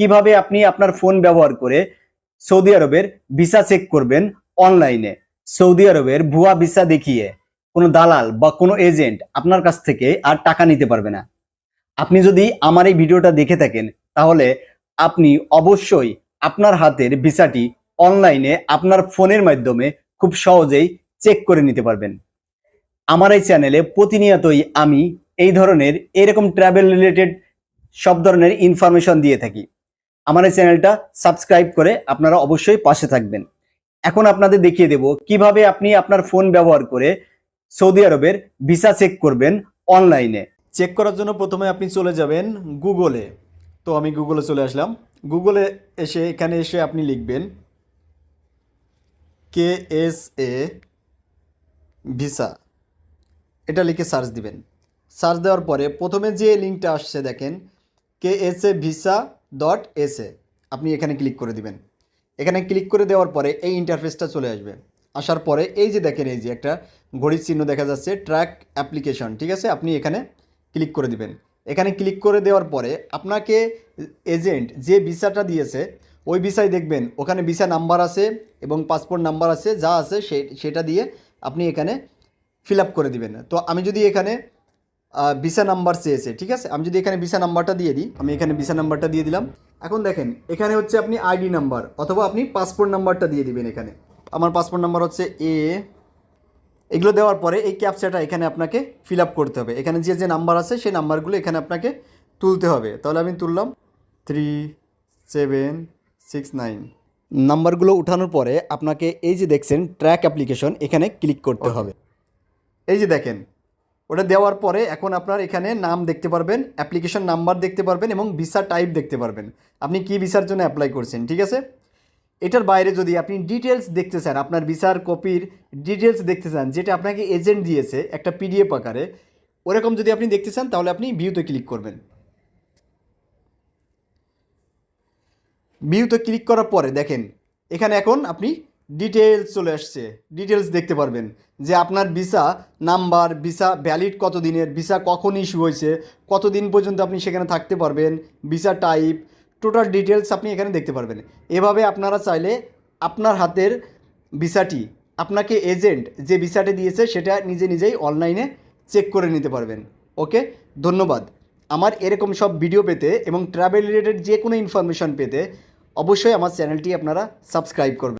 কীভাবে আপনি আপনার ফোন ব্যবহার করে সৌদি আরবের ভিসা চেক করবেন অনলাইনে? সৌদি আরবের ভুয়া ভিসা দেখিয়ে কোনো দালাল বা কোনো এজেন্ট আপনার কাছ থেকে আর টাকা নিতে পারবে না। আপনি যদি আমার এই ভিডিওটা দেখে থাকেন, তাহলে আপনি অবশ্যই আপনার হাতের ভিসাটি অনলাইনে আপনার ফোনের মাধ্যমে খুব সহজেই চেক করে নিতে পারবেন। আমার এই চ্যানেলে প্রতিনিয়তই আমি এই ধরনের এরকম ট্রাভেল রিলেটেড সব ধরনের ইনফরমেশন দিয়ে থাকি। আমার এই চ্যানেলটা সাবস্ক্রাইব করে আপনারা অবশ্যই পাশে থাকবেন। এখন আপনাদের দেখিয়ে দেব কীভাবে আপনি আপনার ফোন ব্যবহার করে সৌদি আরবের ভিসা চেক করবেন অনলাইনে। চেক করার জন্য প্রথমে আপনি চলে যাবেন গুগলে। তো আমি গুগলে চলে আসলাম। গুগলে এসে এখানে এসে আপনি লিখবেন, কে এস এ ভিসা। এটা লিখে সার্চ দিবেন। সার্চ দেওয়ার পরে প্রথমে যে লিঙ্কটা আসছে দেখেন, K S A visa dot S আপনি এখানে ক্লিক করে দিবেন। এখানে ক্লিক করে দেওয়ার পরে এই ইন্টারফেসটা চলে আসবে। আসার পরে এই যে দেখেন এই যে একটা ঘড়ির চিহ্ন দেখা যাচ্ছে ট্র্যাক অ্যাপ্লিকেশন ঠিক আছে? আপনি এখানে ক্লিক করে দিবেন। এখানে ক্লিক করে দেওয়ার পরে আপনাকে এজেন্ট যে ভিসাটা দিয়েছে, ওই ভিসায় দেখবেন ওখানে ভিসা নাম্বার আছে এবং পাসপোর্ট নাম্বার আছে, যা আছে সেটা দিয়ে আপনি এখানে ফিল করে দিবেন। তো আমি যদি এখানে ভিসা নাম্বার চেয়েছে ঠিক আছে? আমি যদি এখানে ভিসা নাম্বারটা দিয়ে দিই আমি এখানে ভিসা নাম্বারটা দিয়ে দিলাম। এখন দেখেন এখানে হচ্ছে আপনি আইডি নাম্বার অথবা আপনি পাসপোর্ট নাম্বারটা দিয়ে দিবেন এখানে। আমার পাসপোর্ট নাম্বার হচ্ছে এ এগুলো দেওয়ার পরে এই ক্যাপচাটা এখানে আপনাকে ফিল আপ করতে হবে। এখানে যে যে নাম্বার আছে সেই নাম্বারগুলো এখানে আপনাকে তুলতে হবে। তাহলে আমি তুললাম থ্রি সেভেন সিক্স নাইন নাম্বারগুলো উঠানোর পরে আপনাকে এই যে দেখছেন ট্র্যাক অ্যাপ্লিকেশন এখানে ক্লিক করতে হবে। এই যে দেখেন ওটা দেওয়ার পরে এখন আপনার এখানে নাম দেখতে পারবেন অ্যাপ্লিকেশন নাম্বার দেখতে পারবেন এবং ভিসা টাইপ দেখতে পারবেন। আপনি কি ভিসার জন্য অ্যাপ্লাই করছেন, ঠিক আছে? এটার বাইরে যদি আপনি ডিটেলস দেখতে চান, আপনার ভিসার কপির ডিটেলস দেখতে চান, যেটা আপনাকে এজেন্ট দিয়েছে একটা পিডিএফ আকারে, ওরকম যদি আপনি দেখতে চান, তাহলে আপনি ভিউতে ক্লিক করবেন। ভিউতে ক্লিক করার পরে দেখেন, এখানে এখন আপনি ডিটেলস চলে আসছে। ডিটেলস দেখতে পারবেন যে আপনার ভিসা নাম্বার ভিসা ভ্যালিড কত দিনের ভিসা কখন ইস্যু হয়েছে কত দিন পর্যন্ত আপনি সেখানে থাকতে পারবেন ভিসা টাইপ টোটাল ডিটেলস আপনি এখানে দেখতে পারবেন। এভাবে আপনারা চাইলে আপনার হাতের ভিসাটি আপনাকে এজেন্ট যে ভিসাটি দিয়েছে সেটা নিজে নিজেই অনলাইনে চেক করে নিতে পারবেন। ওকে? ধন্যবাদ। আমার এরকম সব ভিডিও পেতে এবং ট্রাভেল রিলেটেড যে কোনো ইনফরমেশন পেতে অবশ্যই আমার চ্যানেলটি আপনারা সাবস্ক্রাইব করবেন।